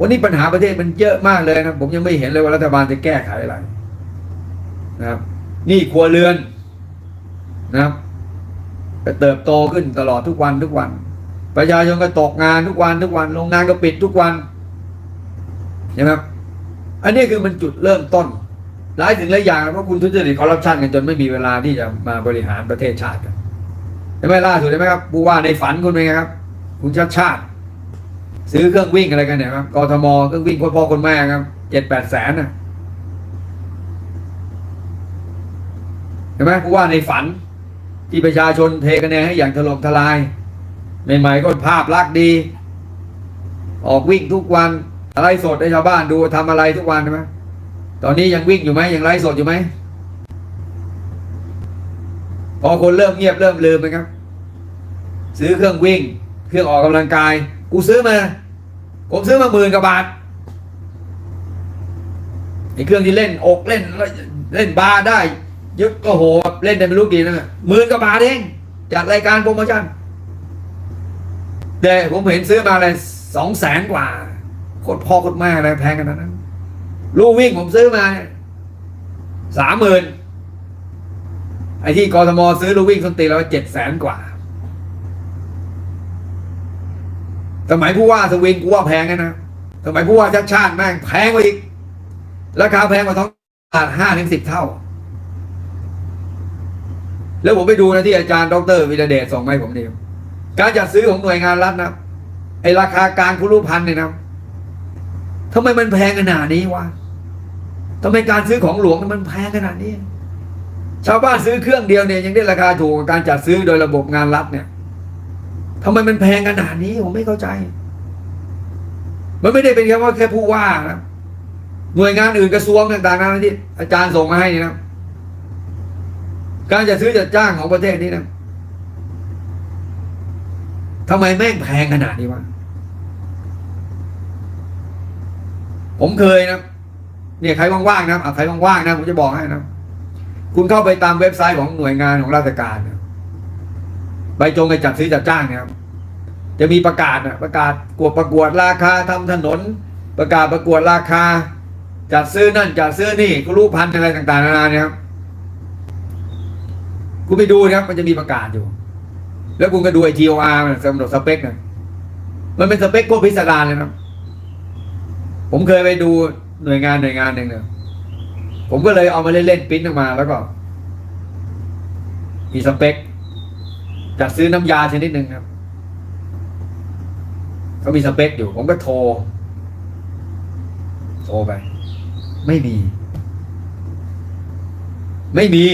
วันนี้ปัญหาประเทศมันเยอะมากเลยนะผมยังไม่เห็นเลยว่ารัฐบาลจะแก้ไขอะไรนะครับ นี่ครัวเรือนนะครับเติบโตขึ้นตลอดทุกวันทุกวัน ประชาชนก็ตกงานทุกวันทุกวันโรงงานก็ปิดทุกวันใช่ไหมครับอันนี้คือมันจุดเริ่มต้น หลายถึงหลายอย่างเพราะคุณทุจริตคอร์รัปชันกันจนไม่มีเวลาที่จะมาบริหารประเทศชาติกันใช่ไหมล่าสุดใช่ไหมครับผู้ว่าในฝันคุณเป็นไงครับ คุณชาติชาติ ซื้อเครื่องวิ่งอะไรกันเนี่ยครับกทมเครื่องวิ่งคนพ่อคนแม่ครับเจ็ดแปดแสนนะเห็นไหมผู้ว่าในฝัน ที่ประชาชนเทคะแนนให้อย่างถล่มทลายใหม่ๆก็ภาพลักษณ์ดี ออกวิ่งทุกวันไลฟ์สดให้ชาวบ้านดูทำอะไรทุกวันใช่ไหมตอนนี้ยังวิ่งอยู่ไหมยังไลฟ์สดอยู่ไหมพอคนเริ่มเงียบเริ่มลืมไหมครับ ซื้อเครื่องวิ่ง เครื่องออกกำลังกาย กูซื้อมา ผมซื้อมาหมื่นกว่าบาทไอ้เครื่องที่เล่นอกเล่นเล่นบาร์ได้ยึดก็โหเล่นได้ไม่รู้กี่นะหมื่นกว่าบาทเองจากรายการโปรโมชั่นแต่ผมเห็นซื้อมาเลยสองแสนกว่าโคตรพ่อโคตรแม่อะไรแพงขนาดนั้นลูกวิ่งผมซื้อมาสามหมื่นไอ้ที่กทมซื้อลูกวิ่งสนตีนแล้วเจ็ดแสนกว่า สมัยผู้ว่าสวินกูว่าแพงนะสมัยผู้ว่าชาติชาติแม่งแพงกว่าอีก ราคาแพงกว่าท้องตลาดห้าถึงสิบเท่า แล้วผมไปดูนะที่อาจารย์ดรวิรเดชส่งมาให้ผมเนี่ครับการจัดซื้อของหน่วยงานรัฐนะไอราคากลางคุรุพันธ์เนี่ยนะทำไมมันแพงขนาดนี้วะทำไมการซื้อของหลวงมันแพงขนาดนี้ ชาวบ้านซื้อเครื่องเดียวเนี่ยยังได้ราคาถูกกว่าการจัดซื้อโดยระบบงานรัฐเนี่ย ทำไมมันแพงขนาดนี้ผมไม่เข้าใจ มันไม่ได้เป็นแค่ว่าแค่ผู้ว่านะหน่วยงานอื่นกระทรวงต่างๆนะที่อาจารย์ส่งมาให้นี่นะการจะซื้อจัดจ้างของประเทศนี้นะทำไมแม่งแพงขนาดนี้วะผมเคยนะเนี่ยใครว่างๆนะอะใครว่างๆนะผมจะบอกให้นะคุณเข้าไปตามเว็บไซต์ของหน่วยงานของราชการนะ ใบจงไปจัดซื้อจัดจ้างเนี่ยครับจะมีประกาศนะประกาศกวดประกวดราคาทำถนน ประกาศประกวดราคา จัดซื้อนั่นจัดซื้อนี่กูรู้พันอะไรต่างๆนานาเนี่ยครับคุณไปดูนะครับ มันจะมีประกาศอยู่ แล้วคุณก็ดูไอทีโออาร์สำหรับสเปคนะมันเป็นสเปคพวกพิสดารเลยนะผมเคยไปดูหน่วยงานหน่วยงานหนึ่งเนี่ยผมก็เลยเอามาเล่นๆปิ้นออกมาแล้วก็ มีสเปค จัดซื้อน้ำยาชนิดหนึ่งครับก็มีสเปคอยู่ ผมก็โทร โทรไป ไม่มี ไม่มี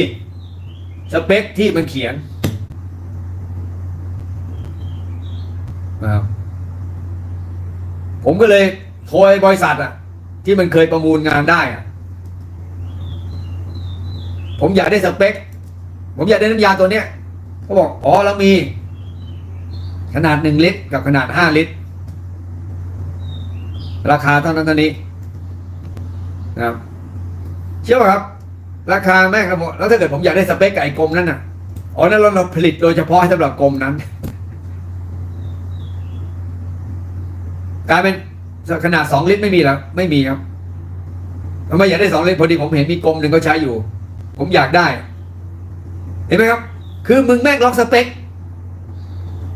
สเปคที่มันเขียนนะครับผมก็เลยโทรไอ้บริษัทอะที่มันเคยประมูลงานได้อะผมอยากได้สเปค ผมอยากได้น้ำยาตัวเนี้ย เขาบอกอ๋อเรามี ขนาดหนึ่งลิตร กับขนาดห้าลิตร ราคาเท่านั้นเท่านี้นะครับเชื่อป่ะครับ ราคาแม่งครับผมแล้วถ้าเกิดผมอยากได้สเปคกับไอ้กลมนั้นน่ะอ๋อนั่นเราเราผลิตโดยเฉพาะให้สำหรับกลมนั้นกลายเป็นขนาดสองลิตรไม่มีแล้วไม่มีครับทำไมอยากได้สองลิตรพอดีผมเห็นมีกลมหนึ่งก็ใช้อยู่ ผมอยากได้ เห็นไหมครับ คือมึงแม่งล็อกสเปค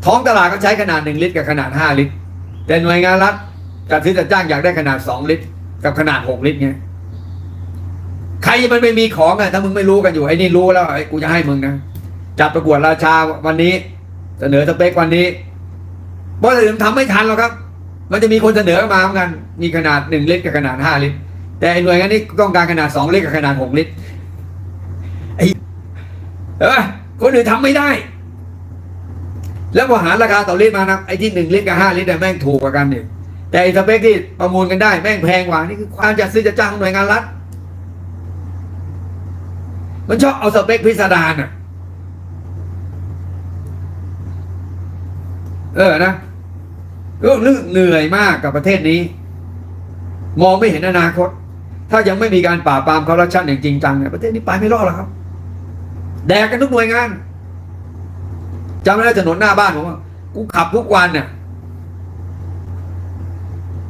ท้องตลาดก็ใช้ขนาดหนึ่งลิตรกับขนาดห้าลิตร แต่หน่วยงานรัฐจัดซื้อจัดจ้างอยากได้ขนาดสองลิตร กับขนาดหกลิตรไงใครมันไม่มีของอะถ้ามึงไม่รู้กันอยู่ไอ้นี่รู้แล้วไอ้กูจะให้มึงนะจัดประกวดราชาวันนี้ เสนอสเปควันนี้เพราะถึงทำไม่ทันหรอกครับ มันจะมีคนเสนอมาเหมือนกัน มีขนาดหนึ่งลิตรกับขนาดห้าลิตร แต่หน่วยงานนี้ต้องการขนาดสองลิตรกับขนาดหกลิตรไอ้เออ คนอื่นทำไม่ได้ แล้วพอหารราคาต่อลิตรมานะไอ้ที่หนึ่งลิตรกับห้าลิตรเนี่ยแม่งถูกกว่ากันเนี่ยแต่ไอ้สเปคที่ประมูลกันได้แม่งแพงกว่านี่คือความจัดซื้อจัดจ้างของหน่วยงานรัฐมันชอบเอาสเปคพิสดารอะ เออนะก็นึกเหนื่อยมากกับประเทศนี้ มองไม่เห็นอนาคต ถ้ายังไม่มีการปราบปรามคอร์รัปชันอย่างจริงจังเนี่ยประเทศนี้ไปไม่รอดหรอกครับ แดกกันทุกหน่วยงานจำได้ถนนหน้าบ้านผมกูขับทุกวันเนี่ย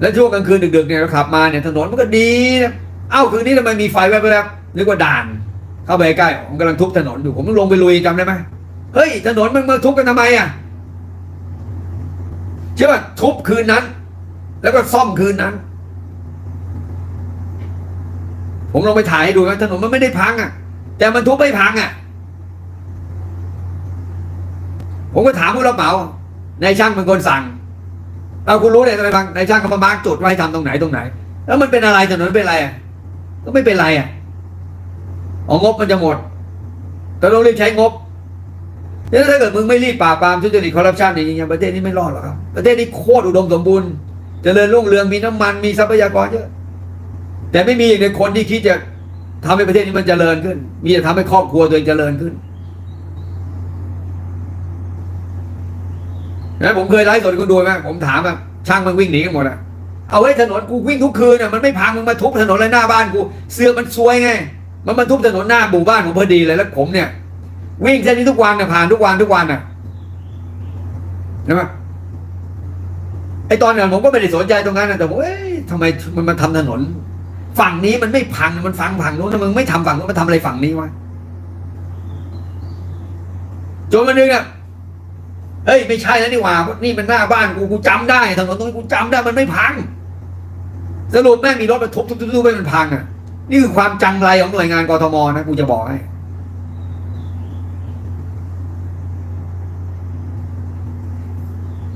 แล้วช่วงกลางคืนดึกๆเนี่ยเราขับมาเนี่ยถนนมันก็ดีนะเอ้าคืนนี้ทำไมมีไฟแวบๆนึกว่าด่าน เข้าไปใกล้ผมกำลังทุบถนนอยู่ผมต้องลงไปลุยจำได้ไหมเฮ้ยถนนมันมาทุบกันทำไมอะใช่ป่ะทุบคืนนั้น แล้วก็ซ่อมคืนนั้น ผมลองไปถ่ายให้ดูนะถนนมันไม่ได้พังอะ แต่มันทุบไม่พังอะ ผมก็ถามผู้รับเหมานายช่างเป็นคนสั่งเอาคุณรู้เลยทำไมพังนายช่างเขามามาร์กจุดไว้ให้ทำตรงไหนตรงไหน แล้วมันเป็นอะไรถนนเป็นอะไรอะก็ไม่เป็นไรอะองบมันจะหมดแต่ต้องรีบใช้งบแล้วถ้าเกิดมึงไม่รีบปราบปรามทุจริตคอร์รัปชันจริงๆประเทศนี้ไม่รอดหรอกครับประเทศนี้โคตรอุดมสมบูรณ์เจริญรุ่งเรืองมีน้ำมันมีทรัพยากรเยอะ แต่ไม่มีในคนที่คิดจะทำให้ประเทศนี้มันเจริญขึ้น มีแต่ทำให้ครอบครัวตัวเองเจริญขึ้น นะผมเคยไลฟ์สดคุณดูไหมผมถามแบบช่างมันวิ่งหนีกันหมดอะเอาไว้ถนนกูวิ่งทุกคืนอะมันไม่พังมึงมาทุบถนนเลยหน้าบ้านกู เสือมันซวยไง มันมาทุบถนนหน้าหมู่บ้านผมพอดีเลยแล้วผมเนี่ย วิ่งเส้นนี้ทุกวันน่ะผ่านทุกวันทุกวันน่ะใช่ไหมไอตอนนั้นผมก็ไม่ได้สนใจตรงนั้นนะแต่ผมเอ้ยทำไมมันมาทำถนน ฝั่งนี้มันไม่พังมันฟังฝั่งนู้นทำไมมึงไม่ทำฝั่งนู้นมาทำอะไรฝั่งนี้วะจนวันนึงอะ เฮ้ยไม่ใช่แล้วนี่หว่า นี่มันหน้าบ้านกูกูจำได้ถนนตรงนี้กูจำได้มันไม่พัง สรุปแม่งมีรถมาทุบทุบทุบทุบไปมันพังอะ นี่คือความจังไรของหน่วยงานกทมนะกูจะบอกให้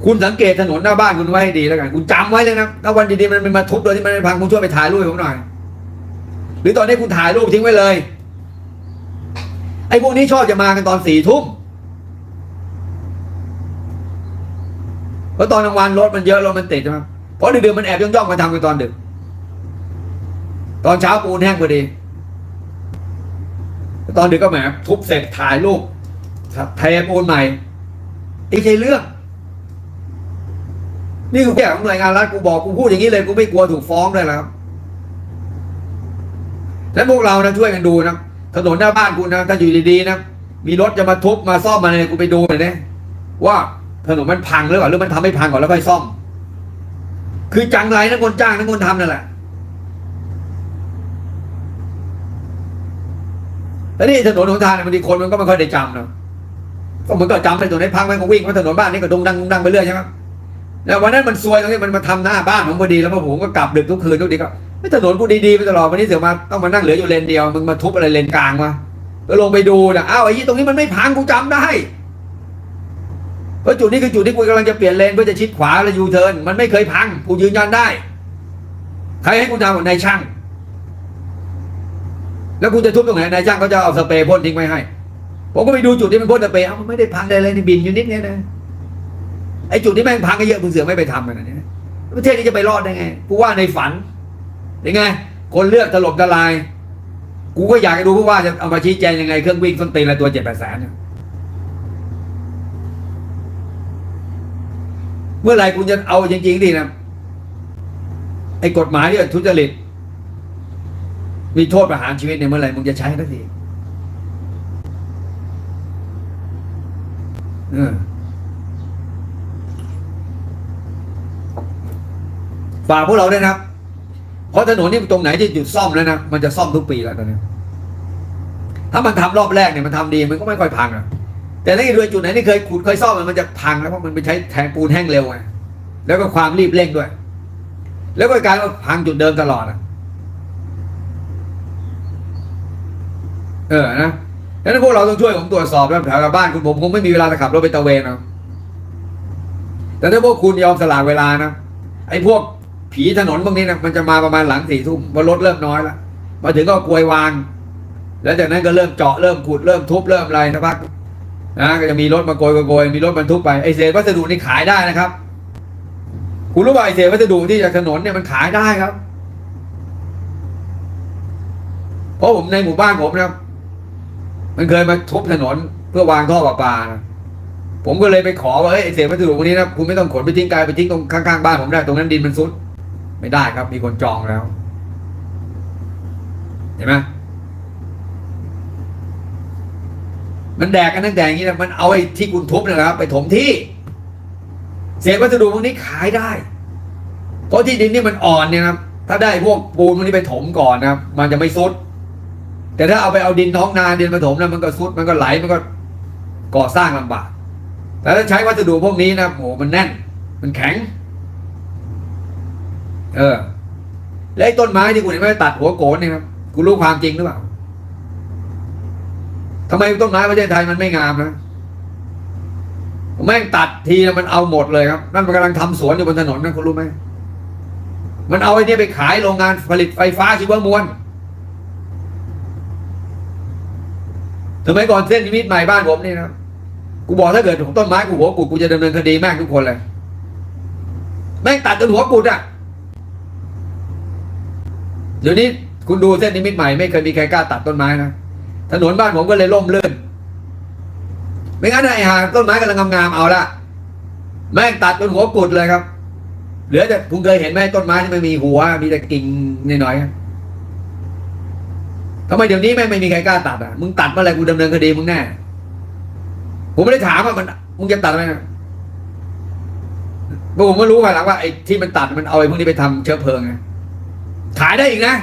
คุณสังเกตถนนหน้าบ้านคุณไว้ให้ดีแล้วกัน คุณจำไว้เลยนะถ้าวันดีๆมันมาทุบโดยที่มันไม่พังคุณช่วยไปถ่ายรูปให้ผมหน่อย หรือตอนนี้คุณถ่ายรูปทิ้งไว้เลย ไอ้พวกนี้ชอบจะมากันตอนสี่ทุ่ม เพราะตอนกลางวันรถมันเยอะรถมันติดใช่ไหมเพราะดึกๆมันแอบย่องๆมาทำกันตอนดึก ตอนเช้าปูนแห้งพอดี ตอนดึกก็แหมทุบเสร็จถ่ายรูปเทปูนใหม่อีกใจเรื่อง นี่กูแก่ของหน่วยงานรัฐกูบอกกูพูดอย่างนี้เลยกูไม่กลัวถูกฟ้องด้วยแล้วครับแล้วพวกเรานะช่วยกันดูนะถนนหน้าบ้านกูนะถ้าอยู่ดีๆนะมีรถจะมาทุบมาซ่อมมาอะไรกูไปดูหน่อยนะว่า ถนนมันพังหรือเปล่าหรือมันทำให้พังก่อนแล้วค่อยซ่อม คือจังไรนะคนจ้างนะคนทำนั่นแหละแล้วนี่ถนนหนทางเนี่ยบางทีคนมันก็ไม่ค่อยได้จำนะก็เหมือนก็จำไปถนนไหนพังมันก็วิ่งไปถนนบ้านนี้ก็ดงดังดังไปเรื่อยใช่ไหมแล้ววันนั้นมันซวยตรงที่มันมาทำหน้าบ้านผมพอดีแล้วพอผมก็กลับดึกทุกคืนทุกทีก็ไม่ถนนกูดีๆไปตลอดวันนี้เสือมาต้องมานั่งเหลืออยู่เลนเดียวมึงมาทุบอะไรเลนกลางวะก็ลงไปดูนะอ้าวไอ้ยี่ตรงนี้มันไม่พังกูจำได้ เพราะจุดนี้คือจุดที่กูกำลังจะเปลี่ยนเลนเพื่อจะชิดขวาแล้วยูเทิร์นมันไม่เคยพังกูยืนยันได้ ใครให้กูทำกับนายช่าง แล้วกูจะทุบตรงไหนนายช่างเขาจะเอาสเปรย์พ่นทิ้งไว้ให้ผมก็ไปดูจุดที่มันพ่นสเปรย์เอ้ามันไม่ได้พังอะไรเลยนี่บินอยู่นิดเนี้ยนะไอ้จุดที่แม่งพังก็เยอะมึงเสือไม่ไปทำกันนะเนี่ยประเทศนี้จะไปรอดได้ไงกูว่าในฝันยังไง คนเลือกถล่มทลาย กูก็อยากจะดูผู้ว่าจะเอามาชี้แจงยังไงเครื่องวิ่งส้นตีนละตัวเจ็ดแปดแสนเนี่ย เมื่อไหร่คุณจะเอาจริงๆดินะไอ้กฎหมายที่ทุจริตมีโทษประหารชีวิตเนี่ยเมื่อไหร่มึงจะใช้สักทีเออฝากพวกเราด้วยนะครับ เพราะถนนนี่ตรงไหนที่หยุดซ่อมแล้วนะ มันจะซ่อมทุกปีแล้วตอนนี้ ถ้ามันทำรอบแรกเนี่ยมันทำดีมันก็ไม่ค่อยพังอะ แต่ถ้าดูจุดไหนที่เคยขุดเคยซ่อมมันมันจะพังแล้วเพราะมันไปใช้แทงปูนแห้งเร็วไงแล้วก็ความรีบเร่งด้วย แล้วก็กลารว่าพังจุดเดิมตลอดอะเออนะดังนั้นพวกเราต้องช่วยผมตรวจสอบแล้วแถวบ้านคุณผมคงไม่มีเวลาจะขับรถไปตะเวนนะแต่ถ้าพวกคุณยอมสละเวลานะไอ้พวกผีถนนพวกนี้นะมันจะมาประมาณหลังสี่ทุ่มพอรถเริ่มน้อยแล้วมาถึงก็กลวยวาง แล้วจากนั้นก็เริ่มเจาะเริ่มขุดเริ่มทุบเริ่มอะไรนะพัก นะก็จะมีรถมาโกยโกยมีรถบรรทุกไปไอเศษวัสดุนี่ขายได้นะครับ คุณรู้ป่ะไอเศษวัสดุที่จากถนนเนี่ยมันขายได้ครับเพราะผมในหมู่บ้านผมนะมันเคยมาทุบถนนเพื่อวางท่อประปานะผมก็เลยไปขอว่าเอ้ยไอเศษวัสดุพวกนี้นะคุณไม่ต้องขนไปทิ้งไกลไปทิ้งตรงข้างๆบ้านผมได้ตรงนั้นดินมันซุด ไม่ได้ครับ มีคนจองแล้ว เห็นไหม มันแดกกันตั้งแต่อย่างนี้นะมันเอาไอ้ที่คุณทุบนะครับ ไปถมที่ เศษวัสดุพวกนี้ขายได้โตราะที่ดินนี่มันอ่อนเนี่ยครับ ถ้าได้พวกปูนพวกนี้ไปถมก่อนนะครับ มันจะไม่ซุด แต่ถ้าเอาไปเอาดินท้องนาดินมาถมนะมันก็ซุด มันก็ไหล มันก็ก่อสร้างลำบาก แต่ถ้าใช้วัสดุพวกนี้นะโหมันแน่น มันแข็ง เออ แล้วไอ้ต้นไม้ที่คุณเห็นไหมตัดหัวโกนเนี่ยครับ คุณรู้ความจริงหรือเปล่า ทำไมต้นไม้ประเทศไทยมันไม่งามนะแม่งตัดทีมันเอาหมดเลยครับ นั่นมันกำลังทำสวนอยู่บนถนนนะคุณรู้ไหมมันเอาไอ้นี่ไปขายโรงงานผลิตไฟฟ้าชีวมวลสมัยก่อนเส้นนิมิตใหม่บ้านผมนี่นะกูบอกถ้าเกิดต้นไม้กูหัวกุดกูจะดำเนินคดีแม่งทุกคนเลยแม่งตัดจนหัวกุดอะเดี๋ยวนี้คุณดูเส้นนิมิตใหม่ไม่เคยมีใครกล้าตัดต้นไม้นะ ถนนบ้านผมก็เลยล่มลื่น ไม่งั้นไอ้ห่าต้นไม้กำลังงามๆเอาละแม่งตัดจนหัวกุดเลยครับ เหลือแต่คุณเคยเห็นไหมต้นไม้ที่ไม่มีหัว มีแต่กิ่งน้อยๆทำไมเดี๋ยวนี้แม่งไม่มีใครกล้าตัดอะมึงตัดเมื่อไหรกูดำเนินคดีมึงแน่ผมไม่ได้ถามว่ามันมึงจะตัดไหมผมก็รู้ภายหลังว่าไอ้ที่มันตัดมันเอาไอ้พวกนี้ไปทำเชื้อเพลิงไงขายได้อีกนะ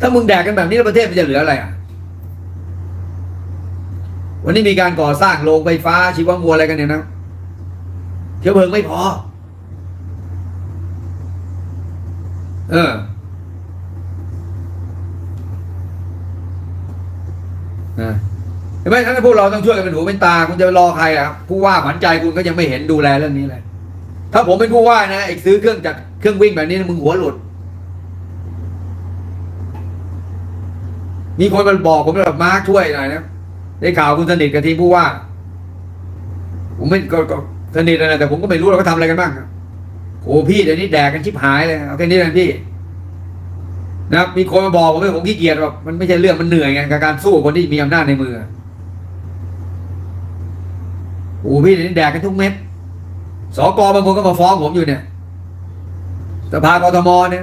ถ้ามึงแดกกันแบบนี้แล้วประเทศมันจะเหลืออะไรอะ วันนี้มีการก่อสร้างโรงไฟฟ้าชีวมวลอะไรกันเนี่ยนะเชื้อเพลิงไม่พอ เออนะเห็นไหมท่านพวกเราต้องช่วยกันเป็นหูเป็นตา คุณจะรอใครอะผู้ว่าขวัญใจคุณก็ยังไม่เห็นดูแลเรื่องนี้เลย ถ้าผมเป็นผู้ว่านะไอ้ซื้อเครื่องจักรเครื่องวิ่งแบบนี้มึงหัวหลุด มีคนมาบอกผมแบบมาร์คช่วยหน่อยนะได้ข่าวคุณสนิทกับทีมผู้ว่า ผมไม่ก็สนิทนะแต่ผมก็ไม่รู้เราก็ทำอะไรกันบ้างโอ้พี่เดี๋ยวนี้แดกกันชิบหายเลยเอาแค่นี้นะพี่นะมีคนมาบอกผมว่าผมขี้เกียจแบบมันไม่ใช่เรื่องมันเหนื่อยไงกับการสู้คนที่มีอำนาจในมือโอ้พี่เดี๋ยวนี้แดกกันทุกเม็ดสกบางคนก็มาฟ้องผมอยู่เนี่ยสภากรทมเนี่ย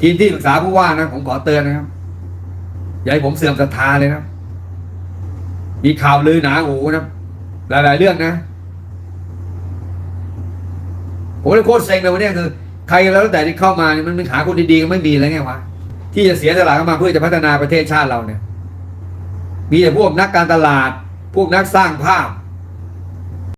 ทีมที่ปรึกษาผู้ว่านะผมขอเตือนนะครับ อย่าให้ผมเสื่อมศรัทธาเลยนะ มีข่าวลือหนาหูนะหลาย ๆ เรื่องนะ ผมเลยโคตรเซ็งเลยวันนี้คือ ใครแล้วแต่ที่เข้ามาเนี่ยมันมันหาคนดีๆก็ไม่มีแล้วไงวะที่จะเสียสละเข้ามาเพื่อจะพัฒนาประเทศชาติเราเนี่ย มีแต่พวกนักการตลาด พวกนักสร้างภาพ